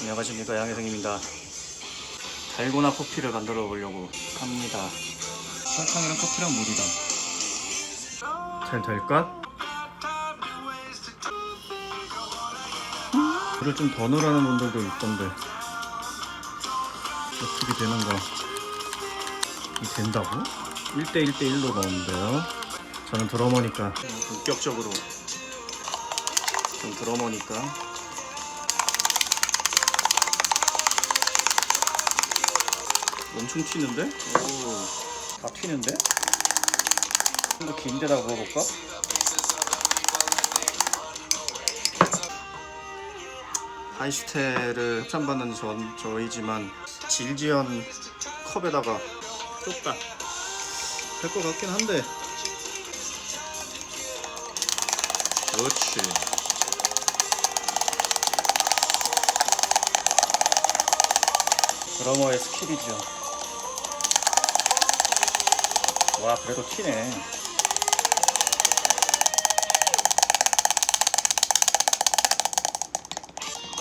안녕하십니까 양혜성입니다. 달고나 커피를 만들어 보려고 합니다. 설탕이랑 커피랑 물이다. 잘 될까? 물을 좀 더 넣으라는 분들도 있던데 어떻게 되는가? 이 된다고? 1대 1대 1로 넣었는데요. 저는 드러머니까 본격적으로 좀 드러머니까 엄청 튀는데? 오, 다 튀는데? 좀 더 긴 데다가 부어볼까? 하이스테를 협찬받는 전, 저희지만 질지연 컵에다가 쏟다 될 것 같긴 한데 그렇지 드러머의 스킬이죠 와 그래도 튀네.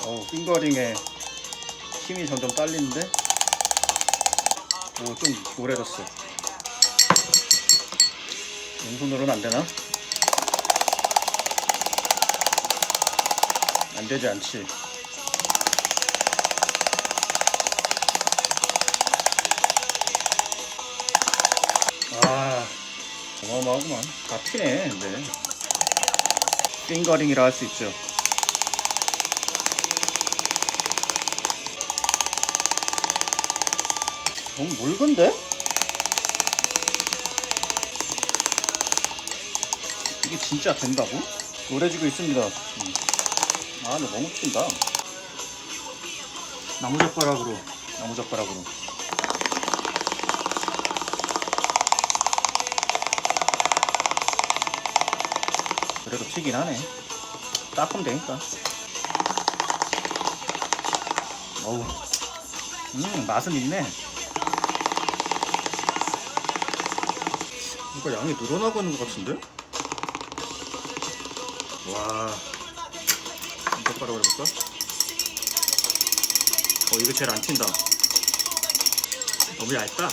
어우 핑거링에 힘이 점점 딸리는데? 오좀 오래졌어. 왼손으로는 안 되나? 안 되지 않지 어마어마하구만 다 튀네 근데 핑거링이라 할 수 있죠 너무 묽은데? 이게 진짜 된다고? 노래지고 있습니다 음. 아 근데 너무 튄다 나무젓가락으로 나무젓가락으로 그래도 튀긴 하네. 닦으면 되니까. 어우. 음 맛은 있네. 뭔가 양이 늘어나고 있는 것 같은데? 와. 젓가락으로 해볼까? 어 이거 제일 안 튄다. 너무 얇다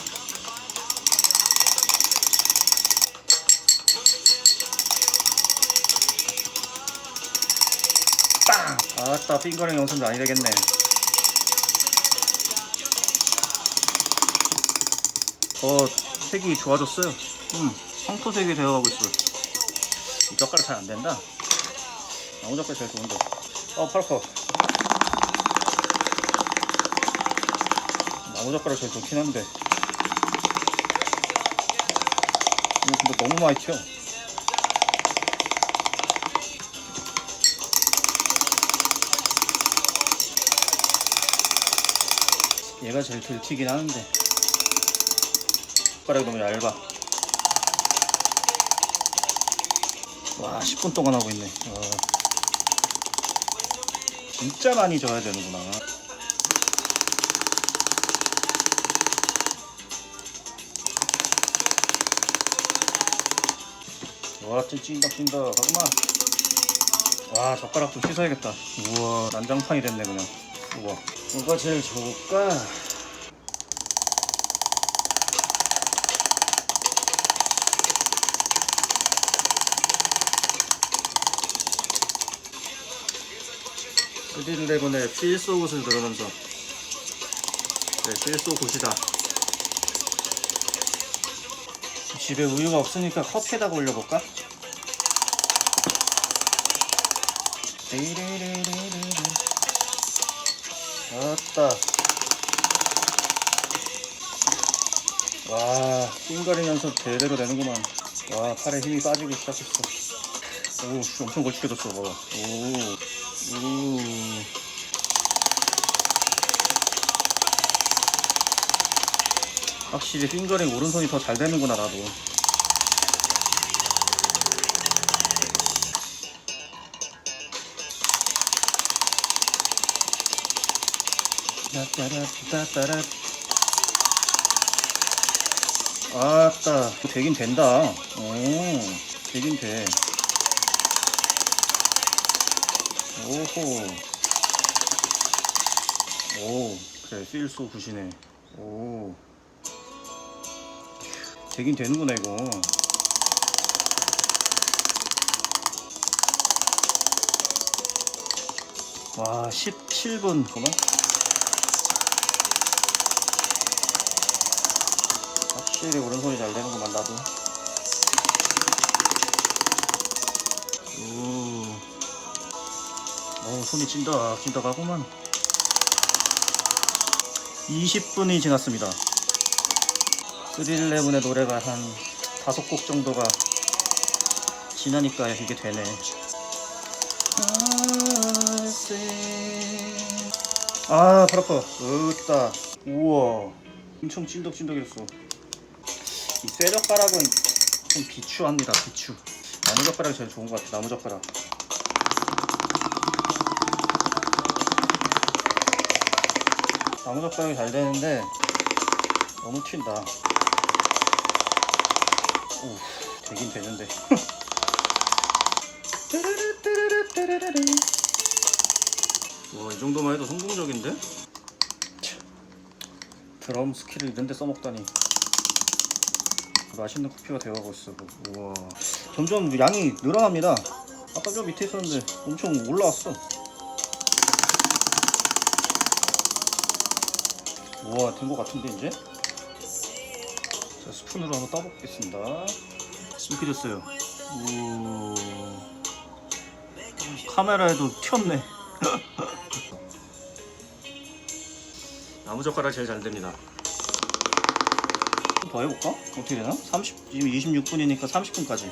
아따 핑거링 영상도 아니 되겠네. 어 색이 좋아졌어요. 음 황토색이 되어가고 있어 이 젓가락 잘 안된다. 나무 젓가락 제일 좋은데. 어 팔커 나무 젓가락 제일 좋긴 한데. 근데 너무 많이 튀어 얘가 제일 덜 튀긴 하는데. 젓가락이 너무 얇아. 와 10분 동안 하고 있네. 와. 진짜 많이 져야 되는구나. 와 진짜 찐다 찐다 잠깐만. 와 젓가락 좀 씻어야겠다. 우와 난장판이 됐네 그냥. 우와 뭐가 제일 좋을까? 스릴레븐의 필소 굿을 들으면서. 네 필소 굿이다. 집에 우유가 없으니까 커피에다가 올려볼까? 아따 와 띵거리면서 제대로 되는구만. 와 팔에 힘이 빠지기 시작했어. 오 씨, 엄청 걸쭉해졌어 봐봐. 오 오. 확실히 핑거링 오른손이 더 잘 되는구나 나도 따따라 아따 되긴 된다. 오 되긴 돼. 오호. 오 그래 필소 굿이네. 오. 되긴 되는구나 이거. 와 17분. 그만 확실히 오른손이 잘 되는구만 나도 오 어, 손이 찐덕 찐덕하구만 20분이 지났습니다 스릴레븐의 노래가 한 다섯 곡 정도가 지나니까 이게 되네 아, 팔 아파. 으따. 우와. 엄청 찐덕찐덕했어. 이 쇠젓가락은 좀 비추합니다, 비추. 나무젓가락이 제일 좋은 것 같아, 나무젓가락. 나무젓가락이 잘 되는데 너무 튄다. 오, 되긴 되는데. 와, 이 정도만 해도 성공적인데? 참, 드럼 스킬을 이런 데 써먹다니. 맛있는 커피가 되어가고 있어. 우와. 점점 양이 늘어납니다. 아까 저 밑에 있었는데 엄청 올라왔어. 우와, 된 것 같은데, 이제? 자, 스푼으로 한번 떠보겠습니다. 이렇게 됐어요. 우 카메라에도 튀었네. 나무젓가락 제일 잘 됩니다. 좀더 해볼까? 어떻게 되나? 30, 지금 26분이니까 30분까지.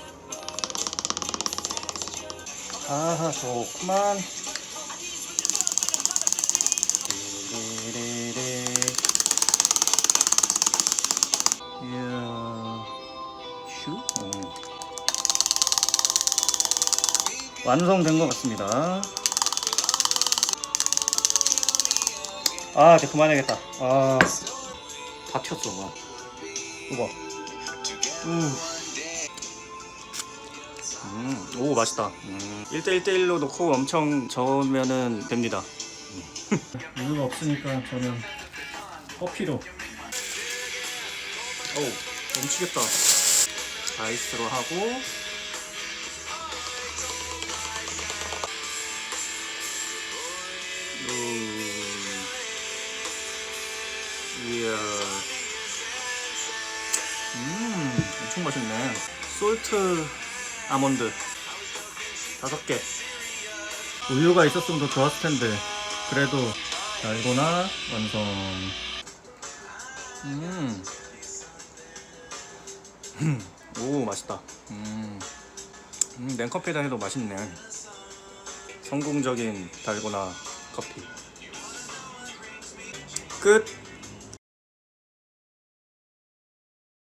아하, 좋구만. 이야, 슈? 음. 완성된 것 같습니다. 아, 이제 그만해야겠다. 아, 다 튀었어, 막. 이거 봐. 음. 음, 오, 맛있다. 음. 1대1대1로 놓고 엄청 저으면은 됩니다. 우유가 없으니까 저는 커피로. 어우, 넘치겠다. 아이스로 하고. 맛있네. 솔트 아몬드 다섯 개. 우유가 있었으면 더 좋았을 텐데. 그래도 달고나 완성. 음. 음, 오, 맛있다. 음. 음, 냉커피에다 해도 맛있네. 성공적인 달고나 커피. 끝.